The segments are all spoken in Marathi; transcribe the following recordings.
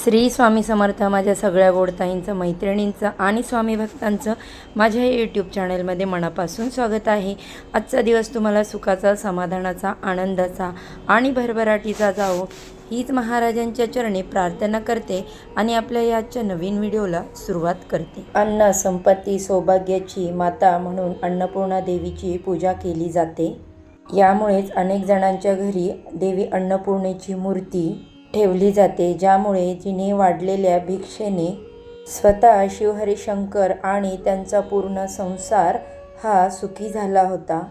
श्री स्वामी समर्थ माझ्या सगळ्या गोडताईंचं मैत्रिणींचं आणि स्वामी भक्तांचं माझ्या या यूट्यूब चॅनलमध्ये मनापासून स्वागत आहे. आजचा दिवस तुम्हाला सुखाचा समाधानाचा आनंदाचा आणि भरभराटीचा जावो हीच महाराजांच्या चरणी प्रार्थना करते आणि आपल्या या आजच्या नवीन व्हिडिओला सुरुवात करते. अन्न संपत्ती सौभाग्याची माता म्हणून अन्नपूर्णा देवीची पूजा केली जाते. यामुळेच अनेक जणांच्या घरी देवी अन्नपूर्णेची मूर्ती ठेवली जाते ज्यामुळे तिने वाढलेल्या भिक्षेने स्वतः शिवहरिशंकर आणि त्यांचा पूर्ण संसार हा सुखी झाला होता.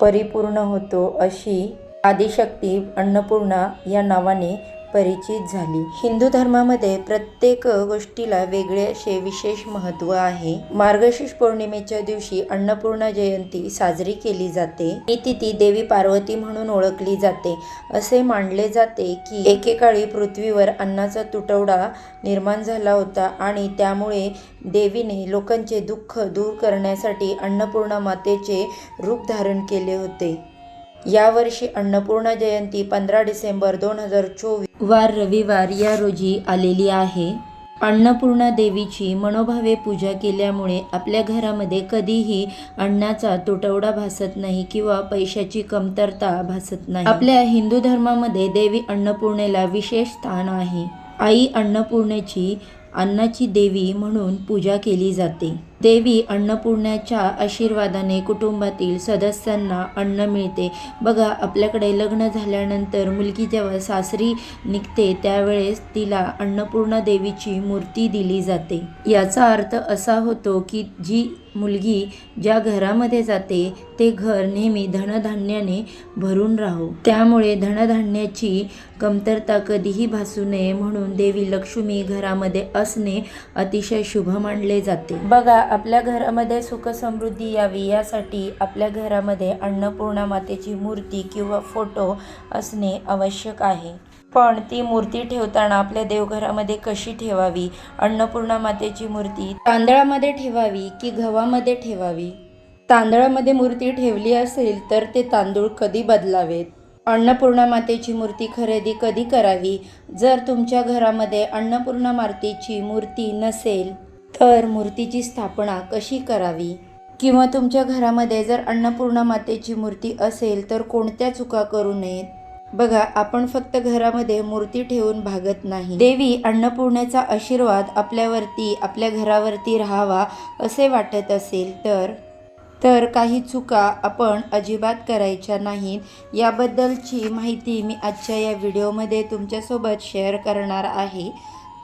परिपूर्ण होतो अशी आदिशक्ती अन्नपूर्णा या नावाने परिचित झाली. हिंदू धर्मामध्ये प्रत्येक गोष्टीला वेगळे असे विशेष महत्त्व आहे. मार्गशीर्ष पौर्णिमेच्या दिवशी अन्नपूर्णा जयंती साजरी केली जाते. ही तिथी देवी पार्वती म्हणून ओळखली जाते. असे मानले जाते की एकेकाळी पृथ्वीवर अन्नाचा तुटवडा निर्माण झाला होता आणि त्यामुळे देवीने लोकांचे दुःख दूर करण्यासाठी अन्नपूर्णा मातेचे रूप धारण केले होते. यावर्षी अन्नपूर्णा जयंती पंधरा डिसेंबर दोन हजार चोवीस वार रविवार या रोजी आलेली आहे. अन्नपूर्णा देवीची मनोभावे पूजा केल्यामुळे आपल्या घरामध्ये कधीही अन्नाचा तुटवडा भासत नाही किंवा पैशाची कमतरता भासत नाही. आपल्या हिंदू धर्मामध्ये देवी अन्नपूर्णेला विशेष स्थान आहे. आई अन्नपूर्णेची अन्नाची देवी म्हणून पूजा केली जाते. देवी अन्नपूर्णाच्या आशीर्वादाने कुटुंबातील सदस्यांना अन्न मिळते. बघा आपल्याकडे लग्न झाल्यानंतर मुलगी जेव्हा सासरी निघते त्यावेळेस तिला अन्नपूर्णा देवीची मूर्ती दिली जाते. याचा अर्थ असा होतो की जी मुलगी ज्या घरामध्ये जाते ते घर नेहमी धनधान्याने भरून राहो. त्यामुळे धनधान्याची कमतरता कधीही भासू नये म्हणून देवी लक्ष्मी घरामध्ये असणे अतिशय शुभ मानले जाते. बघा आपल्या घरामध्ये सुख समृद्धी यावी यासाठी आपल्या घरामध्ये अन्नपूर्णा मातेची मूर्ती किंवा फोटो असणे आवश्यक आहे. पण ती मूर्ती ठेवताना आपल्या देवघरामध्ये कशी ठेवावी? अन्नपूर्णा मातेची मूर्ती तांदळामध्ये ठेवावी की गव्हामध्ये ठेवावी? तांदळामध्ये मूर्ती ठेवली असेल तर ते तांदूळ कधी बदलावेत? अन्नपूर्णा मातेची मूर्ती खरेदी कधी करावी? जर तुमच्या घरामध्ये अन्नपूर्णा मातेची मूर्ती नसेल तर मूर्तीची स्थापना कशी करावी? किंवा तुमच्या घरामध्ये जर अन्नपूर्णा मातेची मूर्ती असेल तर कोणत्या चुका करू नयेत? बघा आपण फक्त घरामध्ये मूर्ती ठेवून भागत नाही. देवी अन्नपूर्णेचा आशीर्वाद आपल्यावरती आपल्या घरावरती राहावा असे वाटत असेल तर? तर काही चुका आपण अजिबात करायच्या नाहीत. याबद्दलची माहिती मी आजच्या या व्हिडिओमध्ये तुमच्यासोबत शेअर करणार आहे.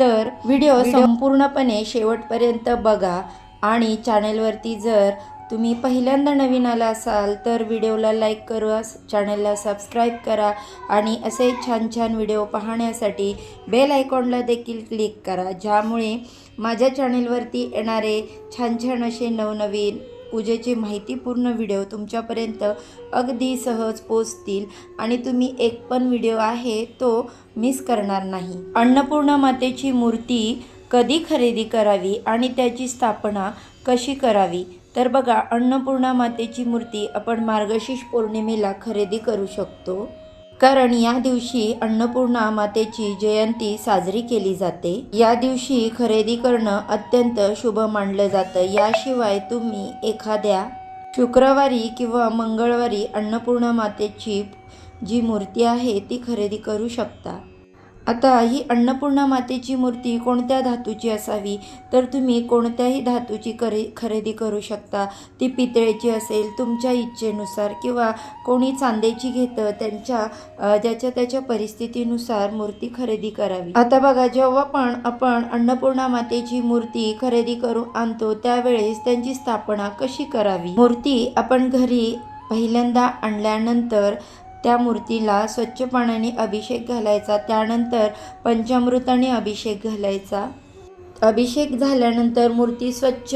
तर व्हिडिओ संपूर्णपणे शेवटपर्यंत बघा आणि चॅनेलवरती जर तुम्ही पहिल्यांदा नवीन आला असाल तर व्हिडिओला लाईक करा चॅनलला सबस्क्राईब करा आणि असे छान छान व्हिडिओ पाहण्यासाठी बेल आयकॉनला देखील क्लिक करा ज्यामुळे माझ्या चॅनेलवरती येणारे छान छान असे नवनवीन पूजेची माहितीपूर्ण व्हिडिओ तुमच्यापर्यंत अगदी सहज पोचतील आणि तुम्ही एक पण व्हिडिओ आहे तो मिस करणार नाही. अन्नपूर्णा मातेची मूर्ती कधी खरेदी करावी आणि त्याची स्थापना कशी करावी? तर बघा अन्नपूर्णा मातेची मूर्ती आपण मार्गशीर्ष पौर्णिमेला खरेदी करू शकतो. कारण या दिवशी अन्नपूर्णा मातेची जयंती साजरी केली जाते. या दिवशी खरेदी करणं अत्यंत शुभ मानलं जातं. याशिवाय तुम्ही एखाद्या शुक्रवारी किंवा मंगळवारी अन्नपूर्णा मातेची जी मूर्ती आहे ती खरेदी करू शकता. आता ही अन्नपूर्णा मातेची मूर्ती कोणत्या धातूची असावी? तर तुम्ही कोणत्याही धातूची करे खरेदी करू शकता. ती पितळेची असेल तुमच्या इच्छेनुसार किंवा कोणी चांदेची घेतं त्यांच्या ज्याच्या त्याच्या परिस्थितीनुसार मूर्ती खरेदी करावी. आता बघा जेव्हा पण आपण अन्नपूर्णा मातेची मूर्ती खरेदी करून आणतो त्यावेळेस त्यांची स्थापना कशी करावी? मूर्ती आपण घरी पहिल्यांदा आणल्यानंतर त्या मूर्तीला स्वच्छ पाण्याने अभिषेक घालायचा त्यानंतर पंचामृताने अभिषेक घालायचा. अभिषेक झाल्यानंतर मूर्ती स्वच्छ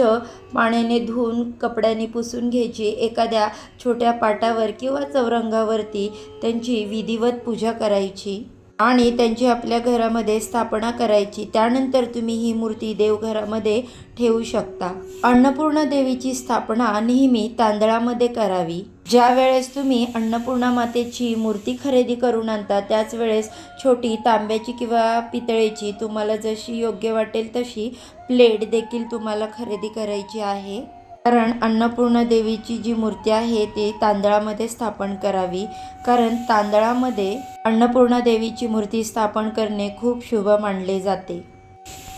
पाण्याने धुवून कपड्याने पुसून घ्यायची. एखाद्या छोट्या पाटावर किंवा चौरंगावरती त्यांची विधिवत पूजा करायची आणि त्यांची आपल्या घरामध्ये स्थापना करायची. त्यानंतर तुम्ही ही मूर्ती देवघरामध्ये ठेवू शकता. अन्नपूर्णा देवीची स्थापना नेहमी तांदळामध्ये करावी. ज्या वेळेस तुम्ही अन्नपूर्णा मातेची मूर्ती खरेदी करून आणता त्याच वेळेस छोटी तांब्याची किंवा पितळेची तुम्हाला जशी योग्य वाटेल तशी प्लेट देखील तुम्हाला खरेदी करायची आहे. कारण अन्नपूर्णा देवीची जी मूर्ती आहे ती तांदळामध्ये स्थापन करावी. कारण तांदळामध्ये अन्नपूर्णा देवीची मूर्ती स्थापन करणे खूप शुभ मानले जाते.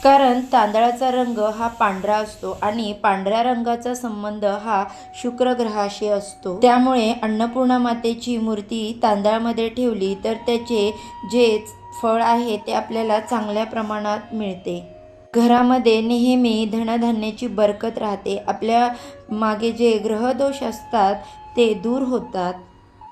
कारण तांदळाचा रंग हा पांढरा असतो आणि पांढऱ्या रंगाचा संबंध हा शुक्र ग्रहाशी असतो. त्यामुळे अन्नपूर्णा मातेची मूर्ती तांदळामध्ये ठेवली तर त्याचे जे फळ आहे ते आपल्याला चांगल्या प्रमाणात मिळते. घरामध्ये नेहमी धनधान्याची बरकत राहते. आपल्या मागे जे ग्रहदोष असतात ते दूर होतात.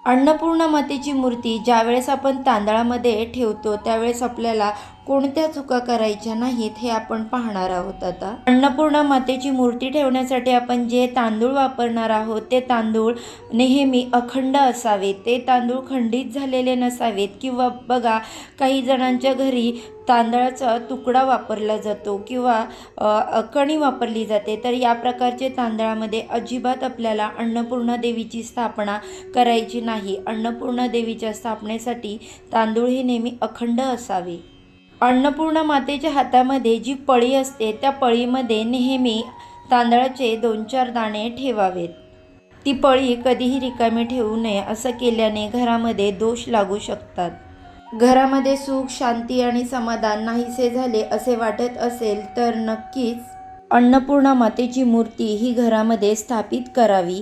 अन्नपूर्णा मातेची मूर्ती ज्यावेळेस आपण तांदळामध्ये ठेवतो त्यावेळेस आपल्याला कोणत्या चुका करायच्या नाहीत हे आपण पाहणार आहोत आता. अन्नपूर्णा मातेची मूर्ती ठेवण्यासाठी आपण जे तांदूळ वापरणार आहोत ते तांदूळ नेहमी अखंड असावे ते तांदूळ खंडित झालेले नसावेत. किंवा बघा काही जणांच्या घरी तांदळाचा तुकडा वापरला जातो किंवा कणी वापरली जाते. तर या प्रकारचे तांदळामध्ये अजिबात आपल्याला अन्नपूर्णा देवीची स्थापना करायची नाही. अन्नपूर्णा देवीच्या स्थापनेसाठी तांदूळ हे नेहमी अखंड असावे. अन्नपूर्णा मातेच्या हातामध्ये जी पळी असते त्या पळीमध्ये नेहमी तांदळाचे दोन चार दाणे ठेवावेत. ती पळी कधीही रिकामी ठेवू नये असं केल्याने घरामध्ये दोष लागू शकतात. घरामध्ये सुख शांती आणि समाधान नाहीसे झाले असे वाटत असेल तर नक्कीच अन्नपूर्णा मातेची मूर्ती ही घरामध्ये स्थापित करावी.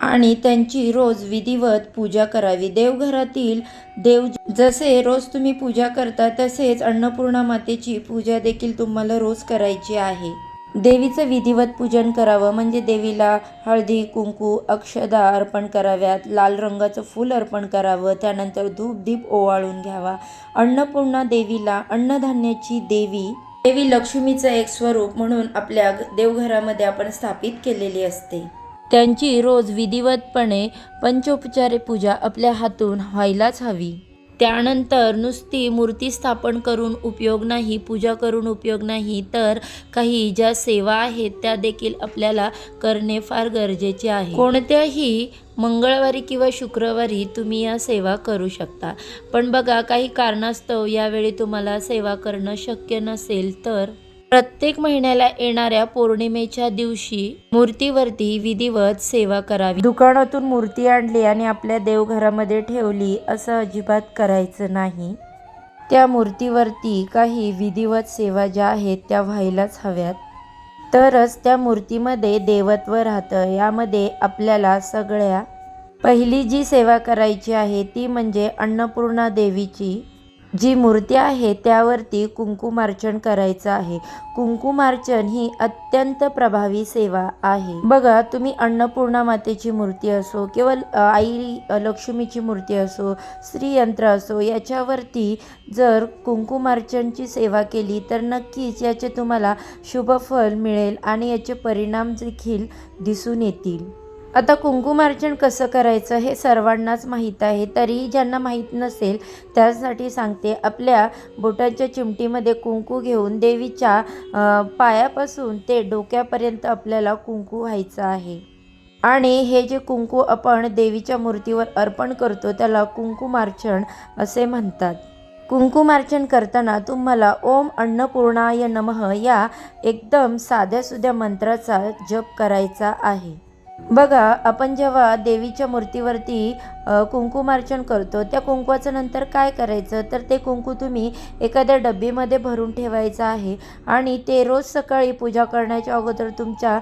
आणि त्यांची रोज विधिवत पूजा करावी. देवघरातील देव जसे रोज तुम्ही पूजा करता तसेच अन्नपूर्णा मातेची पूजा देखील तुम्हाला रोज करायची आहे. देवीचं विधिवत पूजन करावं म्हणजे देवीला हळदी कुंकू अक्षदा अर्पण कराव्यात लाल रंगाचं फूल अर्पण करावं त्यानंतर धूप दीप ओवाळून घ्यावा. अन्नपूर्णा देवीला अन्नधान्याची देवी देवी लक्ष्मीचं एक स्वरूप म्हणून आपल्या देवघरामध्ये आपण स्थापित केलेली असते. त्यांची रोज विधिवतपणे पंचोपचारे पूजा आपल्या हातून व्हायलाच हवी. त्यानंतर नुसती मूर्ती स्थापन करून उपयोग नाही पूजा करून उपयोग नाही तर काही ज्या सेवा आहेत त्या देखील आपल्याला करणे फार गरजेचे आहे. कोणत्याही मंगळवारी किंवा शुक्रवारी तुम्ही या सेवा करू शकता. पण बघा काही कारणास्तव यावेळी तुम्हाला सेवा करणं शक्य नसेल तर प्रत्येक महिन्याला येणाऱ्या पौर्णिमेच्या दिवशी मूर्तीवरती विधिवत सेवा करावी. दुकानातून मूर्ती आणली आणि आपल्या देवघरामध्ये ठेवली असं अजिबात करायचं नाही. त्या मूर्तीवरती काही विधिवत सेवा ज्या आहेत त्या व्हायलाच हव्यात. तरच त्या मूर्तीमध्ये देवत्व राहतं. यामध्ये आपल्याला सगळ्या पहिली जी सेवा करायची आहे ती म्हणजे अन्नपूर्णा देवीची जी मूर्ती आहे त्यावरती कुंकुमार्चन करायचं आहे. कुंकुमार्चन ही अत्यंत प्रभावी सेवा आहे. बघा तुम्ही अन्नपूर्णा मातेची मूर्ती असो किंवा आई लक्ष्मीची मूर्ती असो श्रीयंत्र असो याच्यावरती जर कुंकुमार्चनची सेवा केली तर नक्कीच याचे तुम्हाला शुभफल मिळेल आणि याचे परिणाम देखील दिसून येतील. आता कुंकुमार्चन कसं करायचं हे सर्वांनाच माहीत आहे. तरीही ज्यांना माहीत नसेल त्यासाठी सांगते. आपल्या बोटाच्या चिमटीमध्ये कुंकू घेऊन देवीच्या पायापासून ते डोक्यापर्यंत आपल्याला कुंकू व्हायचं आहे. आणि हे जे कुंकू आपण देवीच्या मूर्तीवर अर्पण करतो त्याला कुंकुमार्चन असे म्हणतात. कुंकुमार्चन करताना तुम्हाला ओम अन्नपूर्णाय नमः या एकदम साध्यासुध्या मंत्राचा जप करायचा आहे. बघा आपण जेव्हा देवीच्या मूर्तीवरती अ, कुंकुमार्चन करतो त्या कुंकवाचं नंतर काय करायचं? तर ते कुंकू तुम्ही एखाद्या डब्बीमध्ये भरून ठेवायचं आहे आणि ते रोज सकाळी पूजा करण्याच्या अगोदर तुमच्या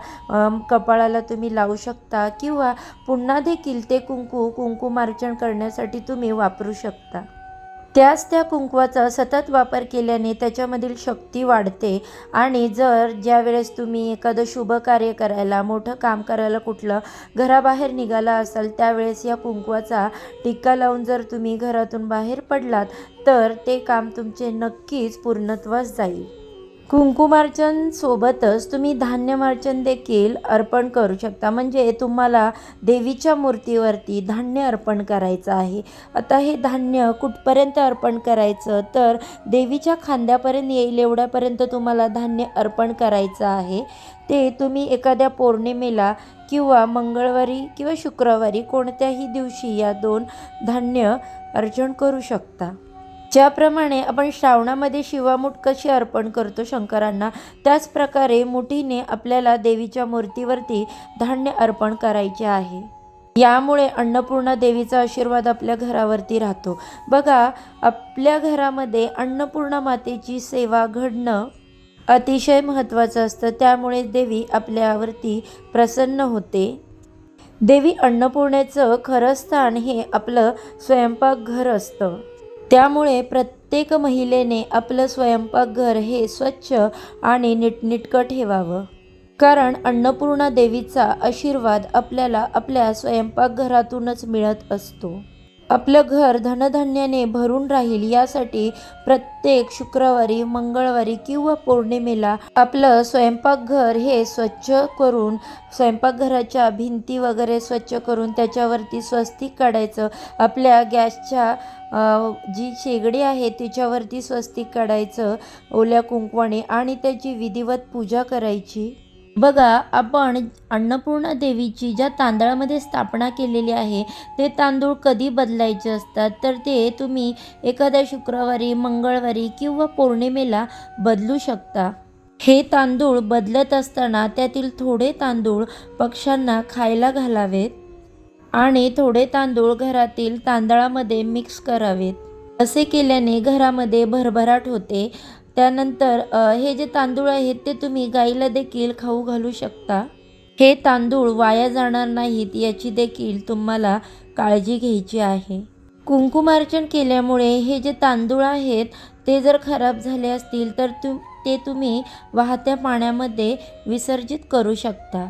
कपाळाला तुम्ही लावू शकता किंवा पुन्हा देखील ते कुंकू कुंकुमार्चन करण्यासाठी तुम्ही वापरू शकता. त्याच त्या कुंकवाचा सतत वापर केल्याने त्याच्यामधील शक्ती वाढते. आणि जर ज्या वेळेस तुम्ही एखादं शुभ कार्य करायला मोठं काम करायला कुठलं घराबाहेर निघाला असाल त्यावेळेस या कुंकवाचा टिक्का लावून जर तुम्ही घरातून बाहेर पडलात तर ते काम तुमचे नक्कीच पूर्णत्वास जाईल. कुंकुमार्चन सोबतच तुम्ही धान्यमार्चन देखील अर्पण करू शकता. म्हणजे तुम्हाला देवीच्या मूर्तीवरती धान्य अर्पण करायचं आहे. आता हे धान्य कुठपर्यंत अर्पण करायचं? तर देवीच्या खांद्यापर्यंत येईल एवढ्यापर्यंत तुम्हाला धान्य अर्पण करायचं आहे. ते तुम्ही एखाद्या पौर्णिमेला किंवा मंगळवारी किंवा शुक्रवारी कोणत्याही दिवशी या दोन धान्य अर्चन करू शकता. ज्याप्रमाणे आपण श्रावणामध्ये शिवामूठ कशी अर्पण करतो शंकरांना त्याच प्रकारे मुठीने आपल्याला देवीच्या मूर्तीवरती धान्य अर्पण करायचे आहे. यामुळे अन्नपूर्णा देवीचा आशीर्वाद आपल्या घरावरती राहतो. बघा आपल्या घरामध्ये अन्नपूर्णा मातेची सेवा घडणं अतिशय महत्त्वाचं असतं. त्यामुळे देवी आपल्यावरती प्रसन्न होते. देवी अन्नपूर्णेचं खरं स्थान हे आपलं स्वयंपाकघर असतं. त्यामुळे प्रत्येक महिलेने आपलं स्वयंपाकघर हे स्वच्छ आणि नीटनीटकं ठेवावं. कारण अन्नपूर्णा देवीचा आशीर्वाद आपल्याला आपल्या स्वयंपाकघरातूनच मिळत असतो. आपलं घर धनधान्याने भरून राहील यासाठी प्रत्येक शुक्रवारी मंगळवारी किंवा पौर्णिमेला आपलं स्वयंपाकघर हे स्वच्छ करून स्वयंपाकघराच्या भिंती वगैरे स्वच्छ करून त्याच्यावरती स्वस्तिक काढायचं. आपल्या गॅसच्या जी शेगडी आहे तिच्यावरती स्वस्तिक काढायचं ओल्या कुंकवाने आणि त्याची विधिवत पूजा करायची. बघा आपण अन्नपूर्णा देवीची ज्या तांदळामध्ये स्थापना केलेली आहे ते तांदूळ कधी बदलायचे असतात? तर ते तुम्ही एखाद्या शुक्रवारी मंगळवारी किंवा पौर्णिमेला बदलू शकता. हे तांदूळ बदलत असताना त्यातील थोडे तांदूळ पक्ष्यांना खायला घालावेत आणि थोडे तांदूळ घरातील तांदळामध्ये मिक्स करावेत. असे केल्याने घरामध्ये भरभराट होते. त्यानंतर हे जे तांदूळ आहेत ते तुम्ही गाईला देखील खाऊ घालू शकता. हे तांदूळ वाया जाणार नाहीत याची देखील तुम्हाला काळजी घ्यायची आहे. कुंकुमार्चन केल्यामुळे हे जे तांदूळ आहेत ते जर खराब झाले असतील तर तु ते तुम्ही वाहत्या पाण्यामध्ये विसर्जित करू शकता.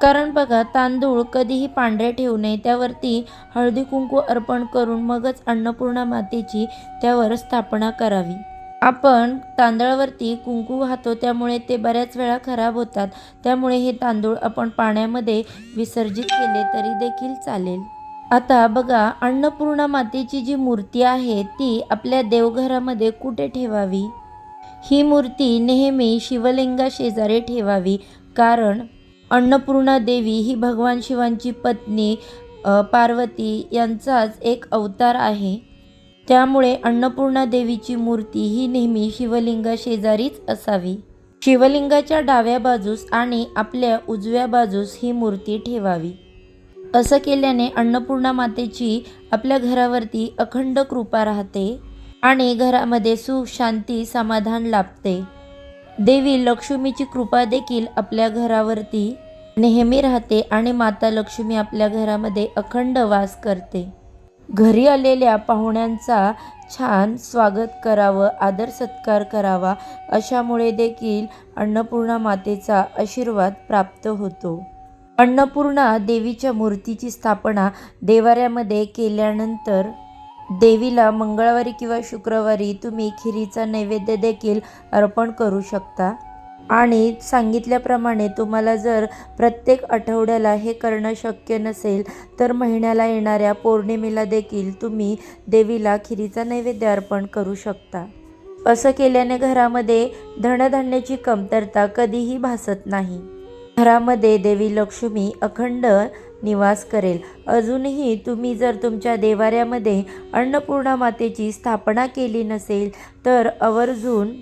कारण बघा तांदूळ कधीही पांढरे ठेवू नये त्यावरती हळदी कुंकू अर्पण करून मगच अन्नपूर्णा मातेची त्यावर स्थापना करावी. आपण तांदळावरती कुंकू वाहतो त्यामुळे ते बऱ्याच वेळा खराब होतात. त्यामुळे हे तांदूळ आपण पाण्यामध्ये विसर्जित केले तरी देखील चालेल. आता बघा अन्नपूर्णा मातेची जी मूर्ती आहे ती आपल्या देवघरामध्ये कुठे ठेवावी? ही मूर्ती नेहमी शिवलिंगा शेजारी ठेवावी कारण अन्नपूर्णा देवी ही भगवान शिवांची पत्नी पार्वती यांचाच एक अवतार आहे. त्यामुळे अन्नपूर्णा देवीची मूर्ती ही नेहमी शिवलिंगा शेजारीच असावी. शिवलिंगाच्या डाव्या बाजूस आणि आपल्या उजव्या बाजूस ही मूर्ती ठेवावी. असं केल्याने अन्नपूर्णा मातेची आपल्या घरावरती अखंड कृपा राहते आणि घरामध्ये सुख शांती समाधान लाभते. देवी लक्ष्मीची कृपा देखील आपल्या घरावरती नेहमी राहते आणि माता लक्ष्मी आपल्या घरामध्ये अखंड वास करते. घरी आलेल्या पाहुण्यांचा छान स्वागत करावं आदर सत्कार करावा अशामुळे देखील अन्नपूर्णा मातेचा आशीर्वाद प्राप्त होतो. अन्नपूर्णा देवीच्या मूर्तीची स्थापना देवाऱ्यामध्ये केल्यानंतर देवीला मंगळवारी किंवा शुक्रवारी तुम्ही खिरीचा नैवेद्य देखील अर्पण करू शकता. आणि सांगितल्याप्रमाणे तुम्हाला जर प्रत्येक आठवड्याला हे करणं शक्य नसेल तर महिन्याला येणाऱ्या पौर्णिमेला देखील तुम्ही देवीला खिरीचा नैवेद्य अर्पण करू शकता. असं केल्याने घरामध्ये धनधान्याची कमतरता कधीही भासत नाही. घरामध्ये देवी लक्ष्मी अखंड निवास करेल. अजूनही तुम्ही जर तुमच्या देवाऱ्यामध्ये अन्नपूर्णा मातेची स्थापना केली नसेल तर आवर्जून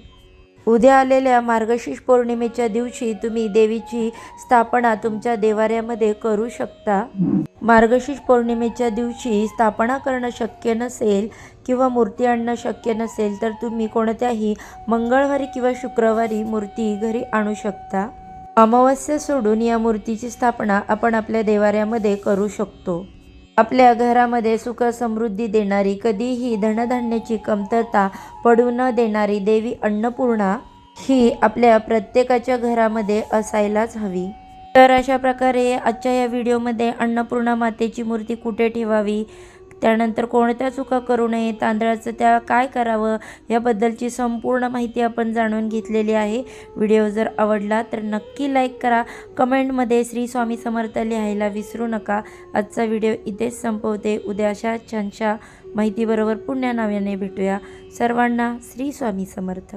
उद्या आलेल्या मार्गशीर्ष पौर्णिमेच्या दिवशी तुम्ही देवीची स्थापना तुमच्या देवाऱ्यामध्ये करू शकता. मार्गशीर्ष पौर्णिमेच्या दिवशी स्थापना करणं शक्य नसेल किंवा मूर्ती आणणं शक्य नसेल तर तुम्ही कोणत्याही मंगळवारी किंवा शुक्रवारी मूर्ती घरी आणू शकता. अमावस्या सोडून या मूर्तीची स्थापना आपण आपल्या देवाऱ्यामध्ये करू शकतो. आपल्या घरामध्ये सुख समृद्धी देणारी कधीही धनधान्याची कमतरता पडू न देणारी देवी अन्नपूर्णा ही आपल्या प्रत्येकाच्या घरामध्ये असायलाच हवी. तर अशा प्रकारे आजच्या या व्हिडिओमध्ये अन्नपूर्णा मातेची मूर्ती कुठे ठेवावी? त्यानंतर कोणत्या चुका करू नये तांदळाचं त्या काय करावं याबद्दलची संपूर्ण माहिती आपण जाणून घेतलेली आहे. व्हिडिओ जर आवडला तर नक्की लाईक करा. कमेंटमध्ये श्री स्वामी समर्थ लिहायला विसरू नका. आजचा व्हिडिओ इथेच संपवते. उद्या अशा छानशा माहितीबरोबर पुण्या नाव्याने भेटूया. सर्वांना श्री स्वामी समर्थ.